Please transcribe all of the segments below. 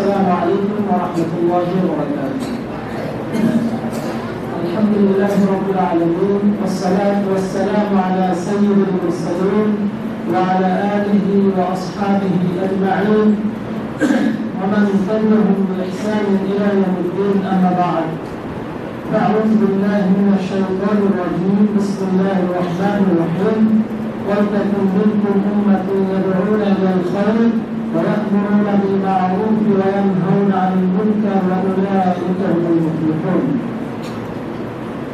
السلام عليكم ورحمة الله وبركاته. الحمد لله رب العالمين والصلاة والسلام على سيد المرسلين وعلى آله وأصحابه أجمعين. ومن تبعهم بإحسان إلى يوم الدين أما بعد. فأعوذ بالله من الشيطان الرجيم. بسم الله الرحمن الرحيم. ولتكن منكم أمة يدعون إلى الخير. ويأمرون بالمعروف وينهون عن المنكر وأولئك هم المفلحون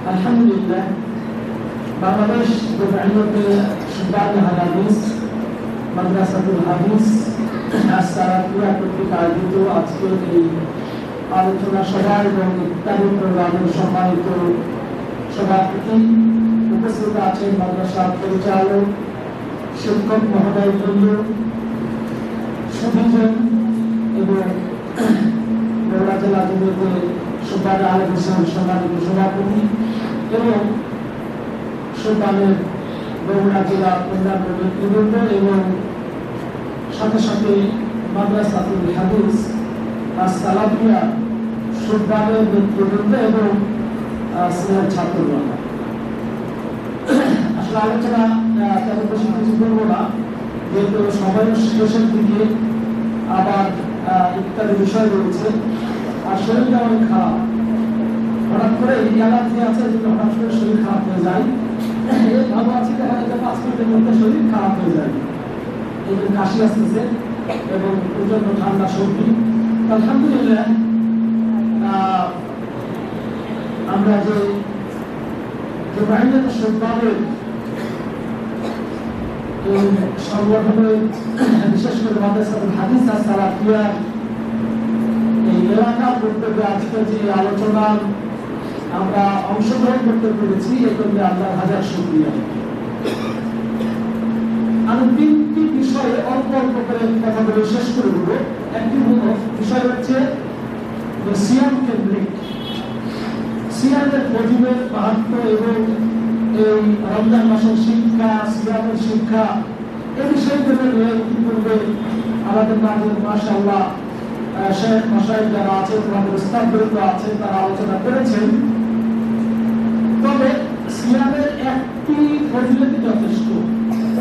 الحمد لله বাংলাদেশ দোকানিয়তে সুবাদ হাদিস মাদ্রাসাতুল হাদিস আসারাতুয়া কর্তৃক আয়োজিত আজকের এই আলোচনা সভা এবং ইত্যাদি প্রোগ্রামের সম্মানিত সভাপতি উপস্থিত আছেন মাদ্রাসার পরিচালক শিক্ষক মহোদয় এবং বগুড়া জেলা জমিয়তের সুবাদ আলম হোসেন এবং সুবানের বগুড়া জেলা অন্যান্য ব্যক্তিবৃন্দ এবং সাথে সাথে মাদ্রাসাতুল হাদিস আর সালাফিয়া সুবানের ব্যক্তিবৃন্দ এবং আসলে আলোচনা তেমন বেশি না। যেহেতু সময় শেষের দিকে আবার ইত্যাদি বিষয় রয়েছে। আর শরীরটা অনেক খারাপ হঠাৎ করে এই অ্যালার্জি আছে যদি হঠাৎ করে শরীর খারাপ হয়ে যায়। ভালো আছে দেখা যায় পাঁচ মিনিটের মধ্যে শরীর খারাপ হয়ে যায়। এই যে কাশি আসতেছে এবং প্রচণ্ড ঠান্ডা সর্দি। আলহামদুলিল্লাহ আমরা যে যে বাহিনীর সন্তানের এই সংগঠনের বিশেষ করে মাদ্রাসাতুল হাদিস আর সালাফিয়ার এই এলাকার বক্তব্যে আজকে যে আলোচনা আমরা অংশগ্রহণ করতে পেরেছি, এ জন্য আল্লাহ হাজার শুক্রিয়া। আমি তিনটি বিষয়ে অল্প অল্প করে কথা বলে শেষ করে দেবো। একটি বিষয় হচ্ছে সিয়াম কেন্দ্রিক। সিয়ামের ফজিলত মাহাত্ম এবং এই রমজান মাসের শিক্ষা, সিয়ামের শিক্ষা এই বিষয়গুলো নিয়ে ইতিপূর্বে আমাদের মাঝে মাসাল্লাহ শেখ মশাই যারা আছেন, আমাদের উস্তাদবৃন্দ আছেন, তারা আলোচনা করেছেন। তবে সিয়ামের একটি ফজিলতই যথেষ্ট।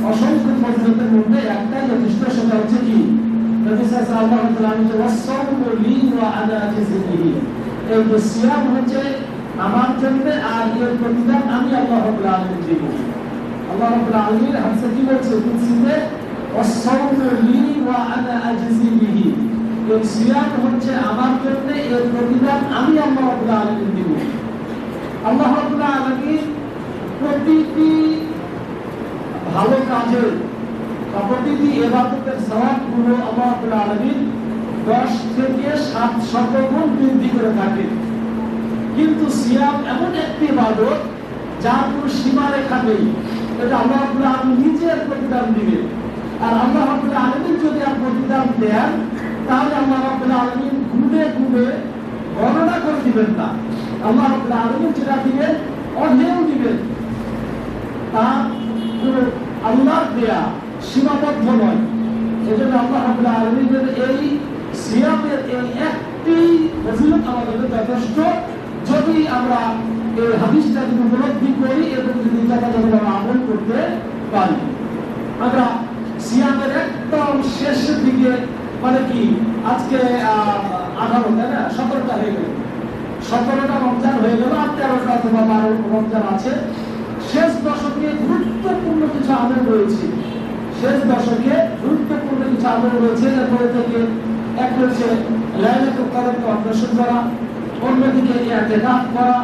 অসংখ্য ফজিলতের মধ্যে একটাই যথেষ্ট, সেটা হচ্ছে কি? এই যে সিয়াম হচ্ছে আমার জন্য আর এর প্রতিদান আমি আল্লাহ রাব্বুল আলামিন দিব। আল্লাহ রাব্বুল আলামিন হাদিসে কি বলছে? কুদসিতে লি ওয়া আনা আজজি বিহি। এই সিয়াম হচ্ছে আমার জন্য, এর প্রতিদান আমি আল্লাহ রাব্বুল আলামিন দিব। আল্লাহ রাব্বুল আলামিন প্রতিটি ভালো কাজের বা প্রতিটি এবাদতের সওয়াবগুলো আল্লাহ রাব্বুল আলামিন 10 থেকে 700 গুণ বৃদ্ধি করে থাকেন কিন্তু সিয়াম এমন একটি ইবাদত যার কোনো সীমারেখা নেই। এটা আল্লাহ রাব্বুল আলামিন নিজের প্রতিদান দিবেন। আর আল্লাহ রাব্বুল আলামিন যদি আর প্রতিদান দেন, তাহলে আল্লাহ রাব্বুল আলামিন গুণে গুণে গণনা করে দিবেন না আল্লাহ রাব্বুল আলামিন যেটা দিবেন অঢেউ দিবেন। তা কোনো আল্লাহর দেয়া সীমাবদ্ধ নয়। এজন্য আল্লাহ রাব্বুল আলামিনের এই সিয়ামের এই একটি আমাদের যথেষ্ট। যদি আমরা এই হাদিসটা যদি উপলব্ধি করি এবং যদি যথাযথভাবে আমল করতে পারি। আমরা সিয়ামের একদম শেষের দিকে মানে কি, আজকে আঠারো, তাই না? সতেরোটা হয়ে গেল। সতেরোটা রমজান হয়ে গেল, আর তেরোটা অথবা বারো রমজান আছে। শেষ দশকে গুরুত্বপূর্ণ কিছু আমল রয়েছে। শেষ দশকে গুরুত্বপূর্ণ কিছু আমল রয়েছে, এরপরে থেকে এক হচ্ছে লাইলাতুল কদরকে অন্বেষণ করা অন্যদিকে ইআতিকাফ করা,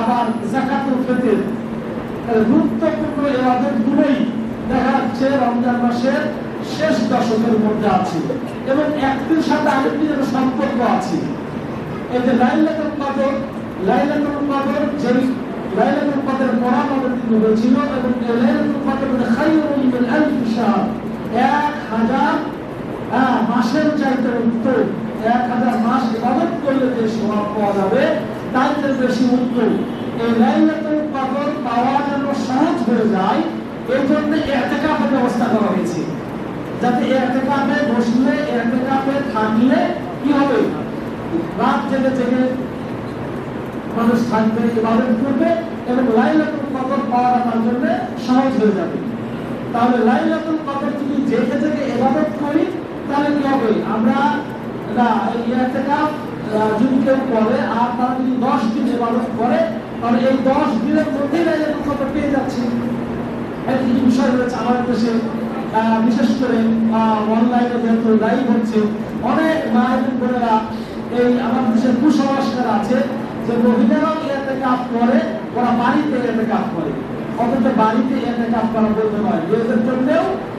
আবার যাকাতুল ফিতর। গুরুত্বপূর্ণ গুলোই দেখা যাচ্ছে রমজান মাসের শেষ দশকের মধ্যে আছে এবং একটির সাথে আরেকটি যেন সম্পর্ক আছে। যে লাইলাতুল কদর লাইলাতুল কদর যেই, লাইলাতুল কদর পড়া আমাদের হয়েছিল এবং লাইলাতুল কদর মানে খায়রুম মিন আলফ শাহর এক হাজার হ্যাঁ, মাসের চাইতে উত্তর এক হাজার মাস ইবাদত করলে যে স্বভাব পাওয়া যাবে চেয়ে বেশি উত্তর এই লাইলাতুল কদর পাওয়া যেন সহজ হয়ে যায়, এই জন্য এতেকাফের ব্যবস্থা করা হয়েছে। যাতে এতেকাফে বসলে এতেকাফে থাকলে কি হবে? রাত জেগে জেগে মানুষ থাকবে, ইবাদত করবে, এবং লাইলাতুল কদর পাওয়াটা তার জন্য সহজ হয়ে যাবে। তাহলে লাইলাতুল কদর যদি জেগে জেগে ইবাদত করি, তাহলে কি হবে? আমরা না ইআতিকাফ যদি কেউ করে, আর তারা যদি দশ দিন ইবাদত করে, তাহলে এই দশ দিনের মধ্যেই লাইলাতুল কদর পেয়ে যাচ্ছে। এর বিষয় রয়েছে আমাদের দেশে বিশেষ করে অনলাইনে যেহেতু লাইভ হচ্ছে, অনেক মা এবং বোনেরা এই আমাদের দেশের কুসংস্কার আছে যে মহিলারাও এতে কাপ করে, ওরা বাড়িতে এতে কাপ করে। অথচ বাড়িতে এতে কাপ করা বলতে পারে এদের জন্যও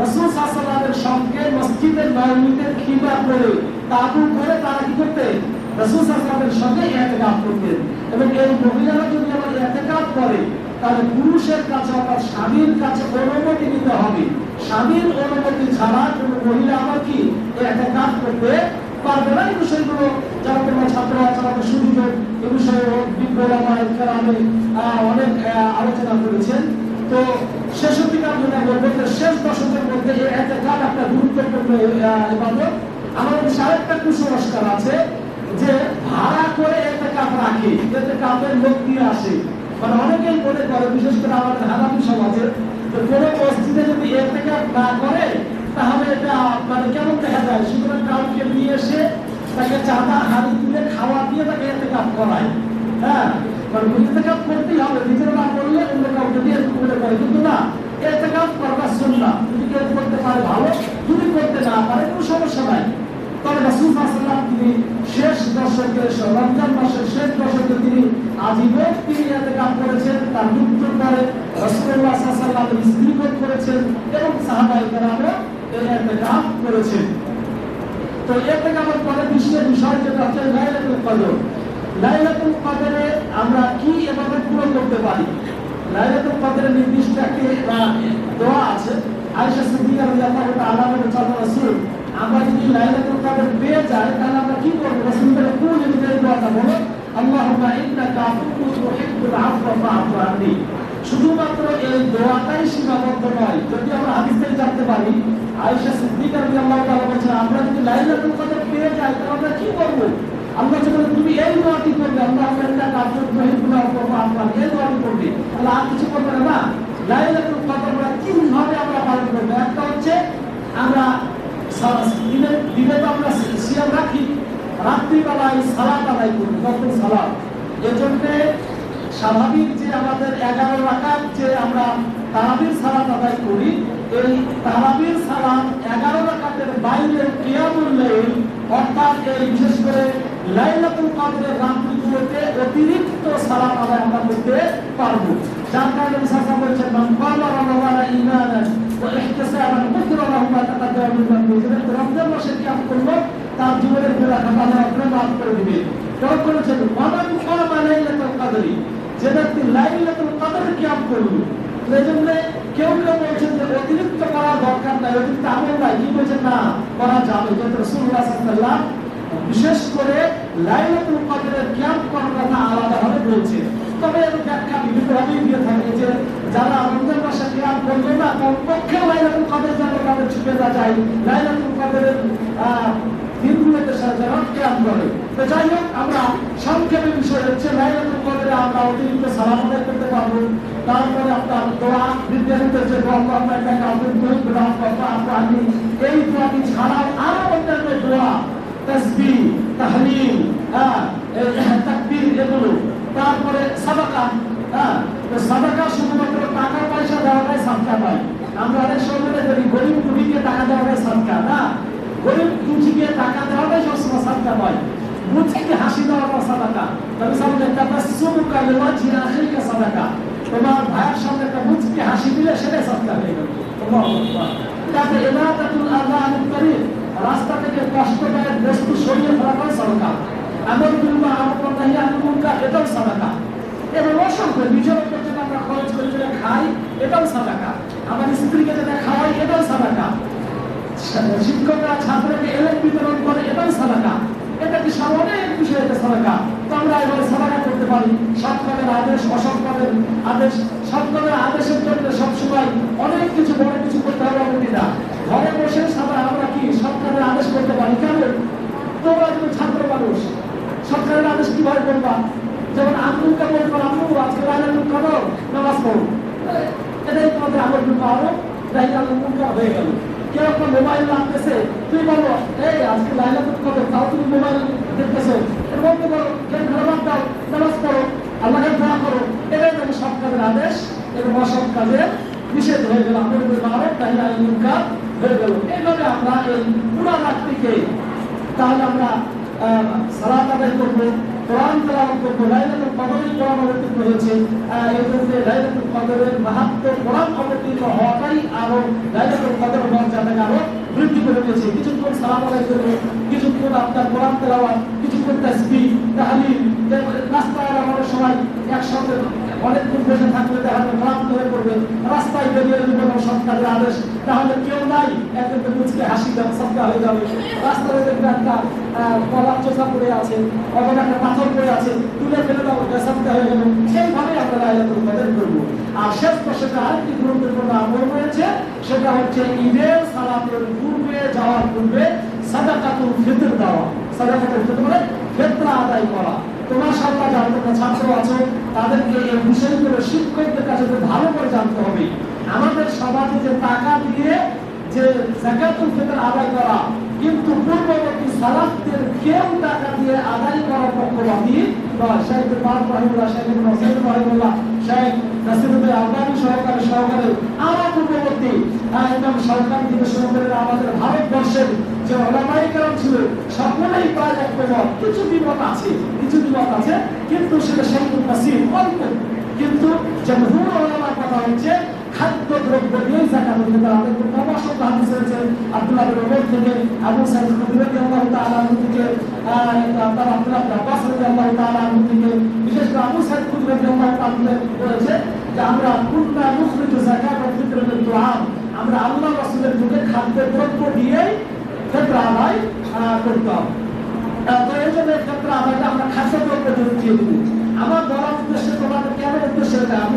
রাসূল আলাইহি সঙ্গে মসজিদের নববীতে খিদা করে তাবু করে তারা কি করতেন রাসূল আলাইহি সঙ্গে ইতিকাফ করতেন। এবং এই মহিলারা যদি আবার ইতিকাফ করে, তাহলে পুরুষের কাছে অর্থাৎ স্বামীর কাছে অনুমতি নিতে হবে। স্বামীর অনুমতি ছাড়া কোনো মহিলা আবার কি একটা করতে পারবে না? এই বিষয়গুলো যারা তোমরা ছাত্র আছে আমাদের সুযোগ এ বিষয়ে বিজ্ঞানে অনেক আলোচনা করেছেন। তো শেষোত্তিকার জন্য বলব শেষ দশকের মধ্যে একটা কাজ একটা গুরুত্বপূর্ণ ইবাদত আমাদের আরেকটা কুসংস্কার আছে যে ভাড়া করে একটা কাপ রাখে এতে কাপের লোক দিয়ে আসে। মানে অনেকেই মনে করে, বিশেষ করে আমাদের হানাফি সমাজে, যে কোনো মসজিদে যদি এর থেকে না করে, তাহলে এটা মানে কেমন দেখা যায়? সুতরাং কাউকে নিয়ে এসে তাকে চাঁদা হাড়ি তুলে খাওয়া দিয়ে তাকে এর থেকে করায়। হ্যাঁ? মানে বুঝতে থেকে করতেই হবে, নিজের না করলে অন্য কাউকে দিয়ে মনে করে কিন্তু না। এর থেকে করবার শুনলাম যদি কেউ করতে পারে ভালো, যদি করতে না পারে কোনো সমস্যা নাই। তবে রাসূল সাল্লাল্লাহু তিনি শেষ দশকে, রমজান মাসের শেষ দশকে তিনি আজীবন তিনি এতে কাজ করেছেন, তার মৃত্যুর পরে এতে কাজ এতে কাজের পরে বিশ্বের বিষয় যেটা হচ্ছে লাইলাতুল কদরে আমরা কি এভাবে পুরো করতে পারি? লাইলাতুল কদরের নির্দিষ্ট একটি দোয়া আছে। আয়েশা সিদ্দিকা রাদিয়াল্লাহু তাআলা সাল্লাল্লাহু আলাইহি ওয়াসাল্লাম আমরা যদি লাইলাতুল কদর পেয়ে যাই, তাহলে আমরা কি করব? রাসূল বলে কোন যদি এই দোয়াটা বলো আল্লাহুম্মা ইন্নাকা আফুউন তুহিব্বুল আফওয়া ফা'ফু আননি। শুধুমাত্র এই দোয়াটাই সীমাবদ্ধ নয়। যদি আমরা হাদিস জানতে পারি, আয়েশা সিদ্দিকা রাদিয়াল্লাহু তাআলা বলেছেন, আমরা যদি লাইলাতুল কদর পেয়ে যাই, তাহলে আমরা কি করব? আল্লাহ যখন তুমি এই দোয়াটি করবে আল্লাহ তুহিব্বুল আফওয়া ফা'ফু আননি এই দোয়াটি করবে। তাহলে আর কিছু করবে না না? লাইলাতুল আমরা পালন করব। একটা হচ্ছে, আমরা দিনে তো আমরা সিয়াম রাখি, রাত্রিবেলায় আদায় স্বাভাবিক যে আমাদের এগারো রাকাত যে আমরা তারাবির সালাত আদায় করি, এই তারাবির সালাত এগারো রাকাতের বাইরে লাইল, অর্থাৎ এই বিশেষ করে লাইলাতুল কদরের রাত্রিগুলোতে অতিরিক্ত সালাত আদায় আমরা করতে পারব। যার কারণে মুসাফা বলছেন, মান ক্বালা রামাদানা ঈমানান ওয়া ইহতিসাবান গুফিরা লাহু মা তাকাদ্দামা মিন যামবিহি যে রমজান মাসে কিয়াম করল তার জীবনের গুনাহ আল্লাহ আপনি মাফ করে দিবে তখন করেছেন ওয়ামান ক্বামা লাইলাতুল কদরি, যে ব্যক্তি লাইলাতুল কদর কিয়াম করল এই জন্য কেউ কেউ বলছেন যে, অতিরিক্ত করা দরকার নাই, অতিরিক্ত আমল নাই। কি বলছেন? না, করা যাবে। যেহেতু রাসূলুল্লাহ সাল্লাল্লাহু বিশেষ করে লাইলাতুল কদরের তবে এর ব্যাখ্যা দিয়ে থাকে যে, যারা মাসে করল না, কমপক্ষে লাইলাতুল কদর যেন তাদের ছুটে না যায়। লাইলাতুল কদরের যেন করে। তো যাই হোক, আমরা সংক্ষেপে বিষয় হচ্ছে, লাইলাতুল কদরে আমরা অতিরিক্ত সালাম আদায় করতে পারব। তারপরে আপনার দোয়া বিদ্যার্থীদের যে দোয়া দোয়া দোয়া করব আমরা আমি এই দোয়াটি ছাড়াও আরও অন্যান্য দোয়া তসবিহ, তাহলিল হ্যাঁ এই তাকবীর এগুলো তারপরে সাদাকা হ্যাঁ সাদাকা শুধুমাত্র টাকা পয়সা দেওয়াটাই সাদকা নয়। আমরা অনেক সময় করি, গরিব কুড়িকে টাকা দেওয়াটাই সাদকা, না? গরিব কুচিকে টাকা দেওয়াটাই সবসময় সাদকা নয়। মুচকি হাসি দেওয়াটা সাদাকা। তবে সামনে তাবাসসুমুকা লিওয়াজহি আখিকা সাদাকা। তোমার ভাইয়ের সামনে একটা মুচকি হাসি দিলে সেটাই সাদকা হয়ে গেল। আল্লাহু আকবার। তাতে ইবাদাতুল আল্লাহ আনিল করিম রাস্তা থেকে কষ্টদায়ক বস্তু সরিয়ে আমল বিল মারুফ ওয়া নাহি আনিল এটাও সাদাকা। এবং অসংখ্য নিজের উপর যেটা আমরা খরচ করে যেটা খাই এটাও সাদাকা। আমার স্ত্রীকে যেটা খাওয়াই এটাও সাদাকা। শিক্ষকরা, ছাত্রকে এলেন বিতরণ করে, এটাও সাদাকা। এটা কি অনেক বিষয় এটা সাদাকা? তো আমরা এবার সাদাকা করতে পারি। সৎ কাজের আদেশ অসৎ কাজের আদেশ সৎ কাজের আদেশের জন্য সবসময় অনেক কিছু, বড় কিছু করতে হবে না ঘরে বসে সাদা আমরা কি সৎ কাজের আদেশ করতে পারি? কেন? তোমরা কিন্তু ছাত্র মানুষ। সরকারের আদেশ কীভাবে করবা? যেমন আব্দুলকে বলব আব্দু আজকে লাইলাতুল কদর, নামাজ পড়ো। এটাই তোমাদের আমল কিন্তু আরও লাইলাতুল কদর হয়ে গেল। কেউ একটা মোবাইল রাখতেছে তুই বলো, এই, আজকে লাইলাতুল কদর, তাও তুমি মোবাইল দেখতেছো? মধ্যে বলো কেন ধন্যবাদ দাও, নামাজ পড়ো আল্লাহকে দোয়া করো। এটাই সব কাজের আদেশ এবং অসৎ কাজের নিষেধ হয়ে গেল। মারুফ নাহি আনিল মুনকার তাহলে আমরা সালাত আদায় করব, কোরআন তেলাওয়াত করব, লাইলাতুল কদরের বৃদ্ধি করে কিছুক্ষণ সালাত আদায় কিছুক্ষণ আপনার কোরআন তেলাওয়াত, কিছুক্ষণ তাসবিহ, তাহলিল সবাই একসাথে অনেকক্ষণ বসে থাকলে দেখা যাবে ক্লান্ত হয়ে পড়বে। রাস্তায় বেরিয়ে জীবন সরকারের আদেশ, তাহলে কেউ নাই। একদম মুচকে হাসি যাবে সবটা হয়ে যাবে। রাস্তায় দেখবে একটা কলার চোষা পড়ে আছে অথবা একটা পাথর পড়ে আছে, তুলে ফেলে দাও সবটা হয়ে গেল সেইভাবে আমরা লাইলাতুল কদর করব। আর শেষ প্রশ্নে আরেকটি গুরুত্বপূর্ণ আমল রয়েছে, সেটা হচ্ছে ঈদের সালাতের পূর্বে যাওয়ার পূর্বে সাদাকাতুল ফিতর দেওয়া। সাদাকাতুল ফিতর মানে ফেতরা আদায় করা। তোমার সামনে যারা তোমরা ছাত্র আছো, তাদেরকে এই বিষয়গুলো শিক্ষকদের কাছে ভালো করে জানতে হবে। আমাদের সমাজে যে টাকা দিয়ে যে জাকাতুল ফিতর আদায় করা, কিন্তু পূর্ববর্তী সালাফদের কেউ টাকা দিয়ে আদায় করার পক্ষপাতী নয় শেখ মার রহিমুল্লাহ শেখ নসির রহিমুল্লাহ শেখ নাসিরুদ্দিন আলবানি সহকারে সহকারে, আমার পূর্ববর্তী একদম সরকার করে আমাদের ভারতবর্ষের যে ওলামাই কারণ ছিল, সকলেই প্রায় একমত কিছু বিমত আছে, কিছু বিমত আছে, কিন্তু সেটা সেই নাসির অল্প। কিন্তু জমহুর ওলামার কথা হচ্ছে, খাদ্য দ্রব্য দিয়ে জাকাত দিতে আমাদের প্রবাস হাদিস রয়েছে, আব্দুল্লাহ বিন ওমর থেকে আবু সাইদ খুদরি রাদিয়াল্লাহু তাআলা থেকে তার আব্দুল্লাহ বিন আব্বাস রাদিয়াল্লাহু তাআলা থেকে, বিশেষ করে আবু সাইদ খুদরি রাদিয়াল্লাহু তাআলা বলেছে যে আমরা কুন্না মুখরিজু যাকাত ওয়া ফিতর মিন দুআম আমরা আল্লাহ রাসূলের যুগে খাদ্য দ্রব্য দিয়েই ফিতর আদায় আহ, করতাম। আহ, তো এই জন্য ক্ষেত্রে আদায়টা আমরা বলার উদ্দেশ্য তোমাদের কেন উদ্দেশ্য এটা? আমি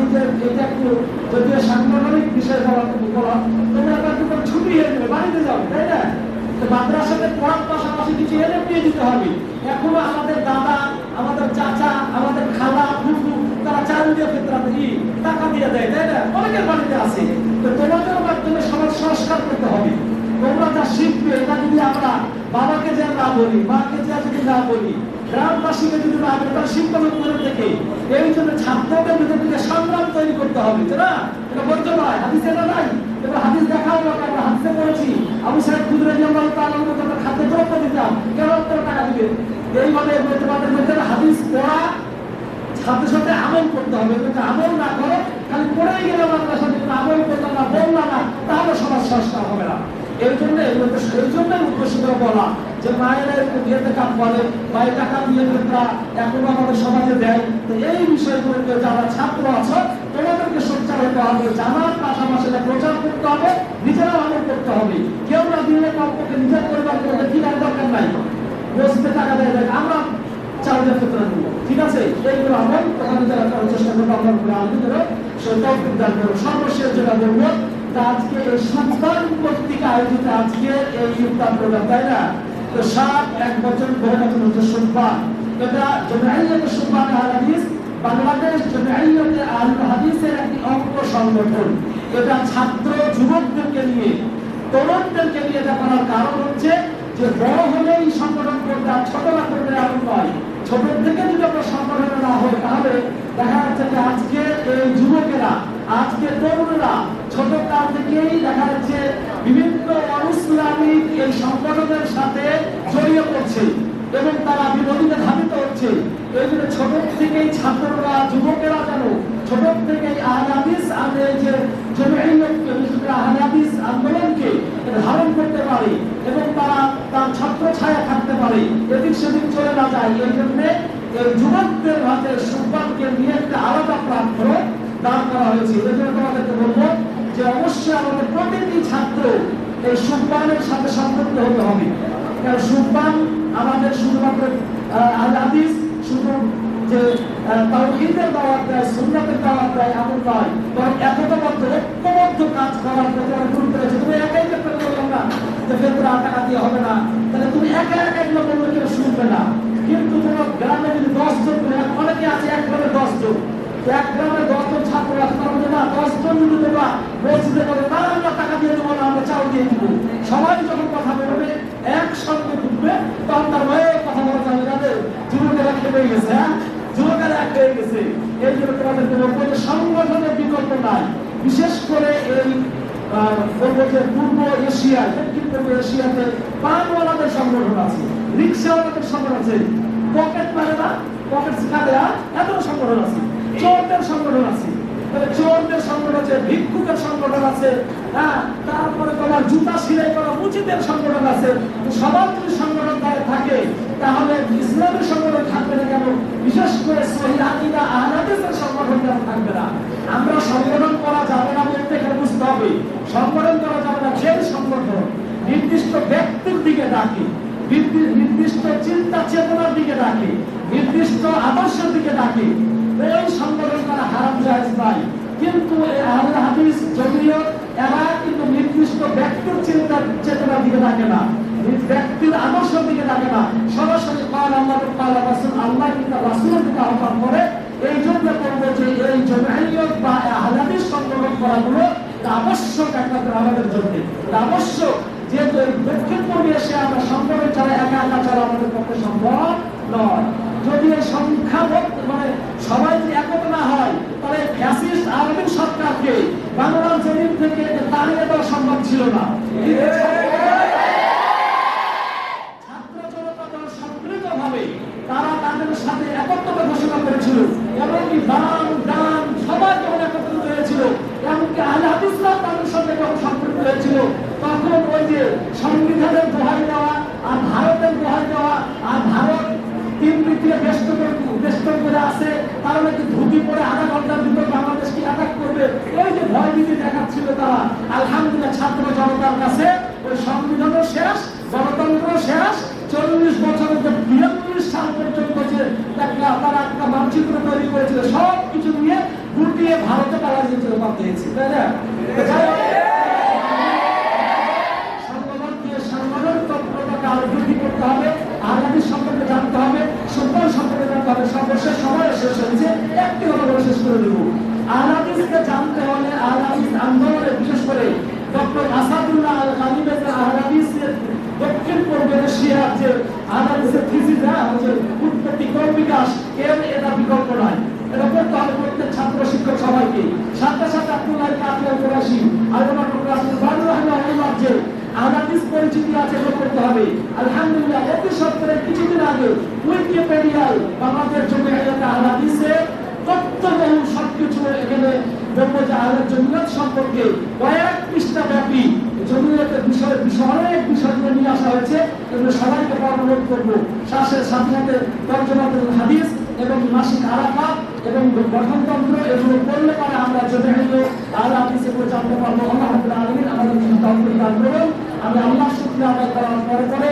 কিছু এনে দিয়ে দিতে হবে। এখনও আমাদের দাদা আমাদের চাচা আমাদের খালা ফুফু তারা চাল টাকা দিয়ে দেয় তাই না? অনেকের বাড়িতে আছে। তো তোমাদের মাধ্যমে সমাজ সংস্কার করতে হবে। তোমরা যা শিখবে, এটা যদি আমরা বাবাকে যে না বলি, মাকে যে যদি না বলি, গ্রামবাসীকে যদি না বলি, তারা শিক্ষা করে থেকে এই জন্য ছাত্রদের ভিতর থেকে সংগ্রাম তৈরি করতে হবে না? এটা বলতে নয় হাদিসে এটা নাই। এবার হাদিস আমরা হাদিসে আবু সাহেব যে আমরা তার আমরা খাদ্য দিতাম। কেন টাকা এইভাবে হাদিস পড়া সাথে সাথে আমল করতে হবে। যদি আমল না করে খালি পড়েই গেলে মাদ্রাসা সাথে আমল করলাম না বললাম না তাহলে সমাজ সংস্কার হবে না। এই জন্য এই জন্যই উদ্দেশ্য বলা যে মায়েরা একটু বিয়েতে করে, মায়ের টাকা দিয়ে তারা এখনও আমাদের সমাজে দেয়। তো এই বিষয়গুলোকে যারা ছাত্র আছে, তোমাদেরকে সোচ্চার হতে হবে জানার পাশাপাশি প্রচার করতে হবে, নিজেরাও আমল করতে হবে। কেউ না দিলে কমপক্ষে নিজের পরিবারকে ওদের কেনার দরকার নাই। বসতে টাকা দেয়। আমরা চাউলের ক্ষেত্রে নেব। ঠিক আছে? এইগুলো আমল ওখানে যারা চেষ্টা করব, আমরা আলমিদেরও সে তৌফিক দান করব সর্বশেষ যেটা বলব আজকে কর্তৃক আয়োজিত আজকে এই ইফতার তাই না? তো সাত, এক বছর হচ্ছে এটা হাদিস, বাংলাদেশ আল হাদিসের একটি অঙ্গ সংগঠন। এটা ছাত্র যুবকদেরকে নিয়ে, তরুণদেরকে নিয়ে এটা করার কারণ হচ্ছে যে বড় হলেই সংগঠন করবে আর ছোটরা করবে এমন নয়। ছোট থেকে যদি আমরা সংগঠনে না হয় তাহলে দেখা যাচ্ছে যে আজকে এই যুবকেরা আজকে তরুণরা ছোট কাল থেকেই দেখা যাচ্ছে বিভিন্ন অনুসলামিক এই সংগঠনের সাথে জড়িয়ে পড়ছে এবং তারা বিরোধীতে ধাবিত হচ্ছে। এই জন্য ছোট থেকেই ছাত্ররা, যুবকেরা যেন ছোট থেকেই আহলাদিস আর যে আহলাদিস আন্দোলনকে ধারণ করতে পারে এবং তারা তার ছাত্র ছায়া থাকতে পারে। এদিক সেদিক চলে না যায়। এই জন্য যুবকদের হাতে সুপারকে নিয়ে একটা আলাদা প্ল্যাটফর্ম দাঁড় করা হয়েছে। এই জন্য তোমাদেরকে বলব যে অবশ্যই আমাদের প্রতিটি ছাত্র এই সুপানের সাথে সম্পৃক্ত হতে হবে। কারণ সুপান আমাদের শুধুমাত্র আহাদিস শুধু যে তাওহীদের দাওয়াত দেয় দাওয়াত দেয়, এমন নয়। বরং ঐক্যবদ্ধ কাজ করার প্রতি আমরা গুরুত্ব রয়েছে। তুমি একাই চেষ্টা করলাম না। যে ভেতরে টাকা দিয়ে হবে না। তাহলে তুমি একা একা এগুলো বললে কেউ শুনবে না। কিন্তু তোমার গ্রামে যদি দশ জন অনেকে আছে এক গ্রামে দশ জন। এক গ্রামে দশ জন ছাত্র আছে তার মধ্যে না দশ জন যদি মসজিদে বলে না আমরা টাকা দিয়ে দেবো না আমরা চাল দিয়ে দিব। সবাই যখন কথা বলবে, একসঙ্গে ঢুকবে তখন তার কথা বলা যাবে খেপে গেছে হ্যাঁ? এক হয়ে গেছে। এই জন্য বলব যে সংগঠনের বিকল্প নাই। বিশেষ করে এই বলব যে পূর্ব এশিয়ায়, দক্ষিণ পূর্ব এশিয়াতে পানওয়ালাদের সংগঠন আছে রিক্সাওয়ালাদের সংগঠন আছে, পকেট মানে না, পকেট শিখাতে এত সংগঠন আছে। চোরদের সংগঠন আছে। চোরদের সংগঠন আছে, ভিক্ষুকের সংগঠন আছে হ্যাঁ? তারপরে তোমার জুতা সিলাই করা মুচিদের সংগঠন আছে। সবার যদি সংগঠন থাকে, তাহলে ইসলামের সংগঠন থাকবে না কেন? বিশেষ করে সংগঠন কেন থাকবে না? আমরা সংগঠন করা যাবে না বলতে এখানে বুঝতে হবে। সংগঠন করা যাবে না যে সংগঠন নির্দিষ্ট ব্যক্তির দিকে ডাকে নির্দিষ্ট চিন্তা চেতনার দিকে ডাকে, নির্দিষ্ট আদর্শের দিকে ডাকে এই সংগঠন করা হারাম জায়েজ নাই কিন্তু আহলে হাদিস জমিয়ত এরা কিন্তু নির্দিষ্ট ব্যক্তির চিন্তা চেতনার দিকে ডাকে না, ব্যক্তির আদর্শের দিকে ডাকে না। সরাসরি কাল আল্লাহ কাল রাসূল আল্লাহ কিন্তু রাসূলের দিকে আহ্বান করে, এই জন্য বলব যে এই জমিয়ত বা আহলে হাদিস সংগঠন করাগুলো আবশ্যক একটা আমাদের জন্য। আবশ্যক, যেহেতু দক্ষিণ পূর্বে এসে আমরা সংগঠন ছাড়া একা একা ছাড়া আমাদের পক্ষে সম্ভব নয়। যদি সংখ্যা মানে সবাই যদি একত না হয়, তাহলে ফ্যাসিস্ট আওয়ামী সরকারকে বাংলার জমিন থেকে তাড়িয়ে দেওয়া সম্ভব ছিল না। তারা তাদের সাথে একত্রতা ঘোষণা করেছিল এমনকি দান দান সবাই যখন একত্রিত হয়েছিল, এমনকি তাদের সঙ্গে যখন সম্পৃক্ত হয়েছিল, তখন ওই যে সংবিধানের দোহাই দেওয়া আর ভারতের দোহাই দেওয়া আর ভারত তিন ব্যস্ত ব্যস্ত করে আছে, তারা নাকি ধুতি পরে আধা ঘণ্টার ভিতর বাংলাদেশকে অ্যাটাক করবে। এই যে ভয় ভীতি দেখাচ্ছিল তারা। আলহামদুলিল্লাহ, ছাত্র জনতার কাছে ওই সংবিধানও শেষ গণতন্ত্র শেষ। চল্লিশ বছরের যে বিয়াল্লিশ সাল পর্যন্ত যে তারা একটা মানচিত্র তৈরি করেছিল সব কিছু নিয়ে গুটিয়ে ভারতে পালা যেতে হয়েছে তাই না? তো যাই সংগঠন তৎপরতাকে আরও বৃদ্ধি করতে হবে, আগামী সম্পর্কে জানতে হবে। সম্পর্কে জানতে হবে সর্বশেষ সময় শেষ হয়েছে একটি কথা শেষ করে দেবো। আহলাদিসকে জানতে হলে আহলাদিস আন্দোলনে, বিশেষ করে ডক্টর আসাদুল্লাহ আল খালিদের আহলাদিসের দক্ষিণ পূর্ব এশিয়ার যে আহলাদিসের থিসিস হ্যাঁ যে উৎপত্তি বিকাশ এর এটা বিকল্প নয়। এটা করতে হবে প্রত্যেক ছাত্র শিক্ষক সবাইকে। সাথে সাথে আব্দুল্লাহ বাদুর রহমান যে আহলাদিস পরিচিতি আছে করতে হবে। আলহামদুলিল্লাহ অতি সত্তরের কিছুদিন আগে উইকিপিডিয়ায় বাংলাদেশ জন্য একটা আহলাদিসে তথ্যবহুল সবকিছু এখানে যে আহলাদ জমিয়ত সম্পর্কে কয়েক পৃষ্ঠা ব্যাপী জমিয়তের বিষয়ে বিষয়, অনেক বিষয়গুলো নিয়ে আসা হয়েছে। এগুলো সবাইকে অনুরোধ করব। শ্বাসের সাথে তর্জমাতুল হাদিস এবং মাসিক আরাফাত এবং গঠনতন্ত্র এগুলো করলে পরে আমরা জমিয়ত আহলাদ হাদিস এগুলো জানতে পারব। আল্লাহ আলামিন আমাদের তৌফিক দান করুন। আমি আল্লাহ শুক্র আদায় করার পরে পরে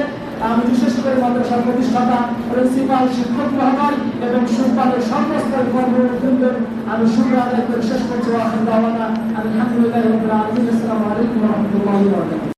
আমি বিশেষ করে মাদ্রাসার প্রতিষ্ঠাতা, প্রিন্সিপাল, শিক্ষক মহোদয় এবং সুপারের সর্বস্তরের কর্মবৃন্দের আমি শুক্র আদায় করে শেষ করছি। আলহামদুলিল্লাহ আলহামদুলিল্লাহ আসসালামু আলাইকুম রাহমাতুল্লাহি